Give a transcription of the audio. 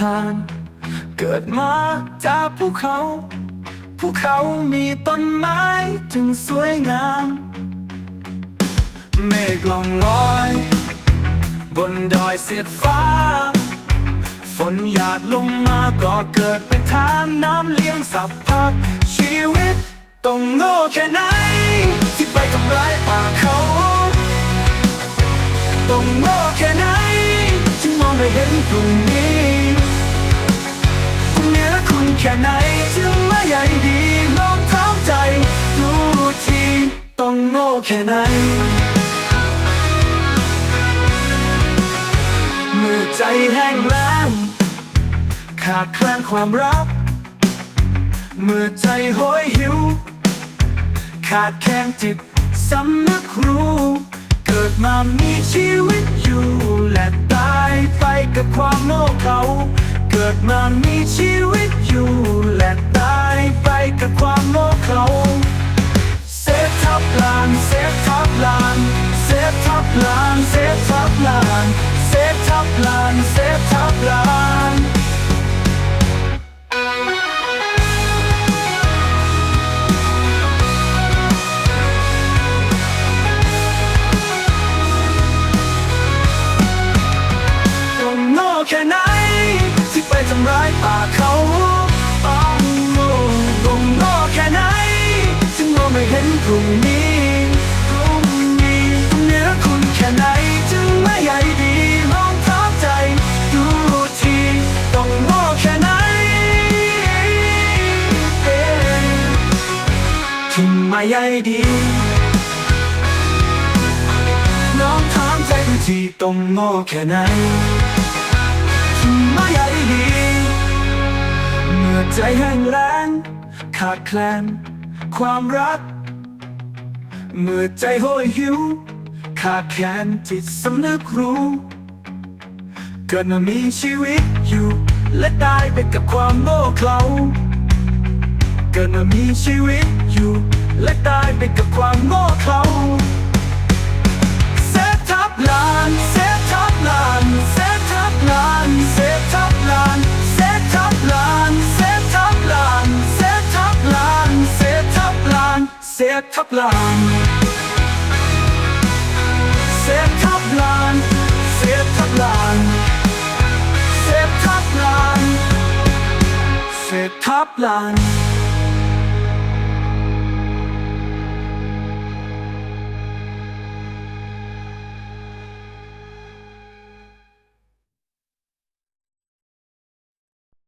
ทาน เกิดมาจากภูเขา ภูเขามีต้นไม้จึงสวยงาม เมฆลองลอย บนดอยเสียดฟ้า ฝนหยาดลงมาก็เกิดเป็นทานน้ำเลี้ยงสับพักชีวิตต้องโง่แค่ไหน ที่ไปทำร้ายป่าเขาต้องโง่แค่ไหนจึงมองไม่เห็นตรงนี้ แค่ไหนจึงไม่ใหญ่ดีลองถามใจดูทีต้องโง่แค่ไหนเมื่อใจแห้งแล้งขาดแคลนความรักเมื่อใจโหยหิว ขาดแคลนจิตสำนึกรู้ เกิดมามีชีวิตอยู่ และตายไปกับความโง่เขา เกิดมามีชีวิต อยู่และตายไปกับความโง่เขาเซฟทับลานเซฟทับลานเซฟทับลานเซฟทับลานเซฟทับลานเซฟทับลานต้องโง่แค่ไหนที่ไปทำร้ายป่าเขา ถึงไม่ใหญ่ดี น้องถามใจดูที่ต้องโง่แค่ไหนไม่ใหญ่ดี เมื่อใจแห้งแล้งขาดแคลนความรัก เมื่อใจโหยหิว ขาดแคลนจิตสำนึกรู้เกิดมามีชีวิตอยู่ และตายไปกับความโง่เขลาเกิดมามีชีวิตอยู่ และตายไปกับความโง่เขลาเซฟทับลาน เซฟทับลาน เซฟทับลาน เซฟทับลาน เซฟทับลาน เซฟทับลาน เซฟทับลาน เซฟทับลาน เซฟทับลานเซฟทับลาน เซฟทับลาน เซฟทับลาน เซฟทับลาน